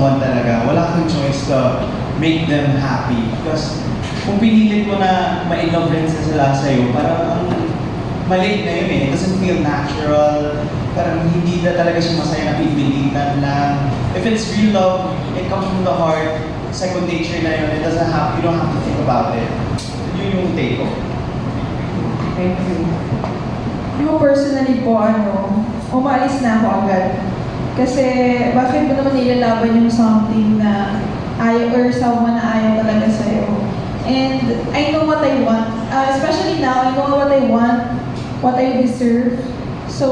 someone talaga, wala kang choice to make them happy. Because kung pinilit mo na ma-in-love rin sila sa'yo, parang ang mali na yun eh. It doesn't feel natural. Parang hindi na talaga siya masaya na pipilitan lang. If it's real love, it comes from the heart. Second nature na yun. It doesn't have, you don't have to think about it. Yun yung take ko. Thank you. Ako personally po, ano, umalis na ako agad. Kasi bakit mo naman nilalaban yung something na ayaw or someone na ayaw talaga sa'yo. And I know what I want. Uh, especially now, I know what I want, what I deserve. So,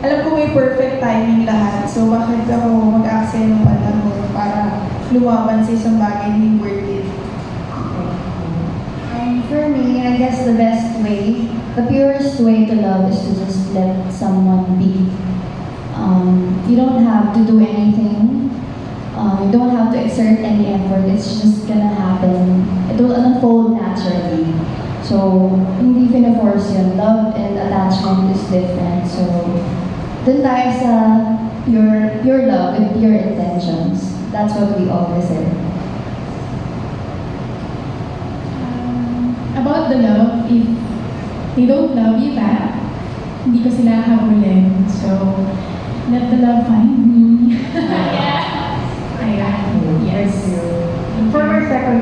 alam ko may perfect timing lahat. So, bakit ako mag-aksaya ng panahon para lumaban sa isang bagay na worth it. Um, for me, I guess the best way, the purest way to love is to just let someone be. You don't have to do anything. Um, you don't have to exert any effort. It's just gonna happen. It will unfold naturally. So, hindi pina-force yun. Love and attachment is different. So, dun tayo sa your, your love with your intentions. That's what we always say. Um, about the love, if they don't love you back, hindi ko sila habulin. So, let the love find me.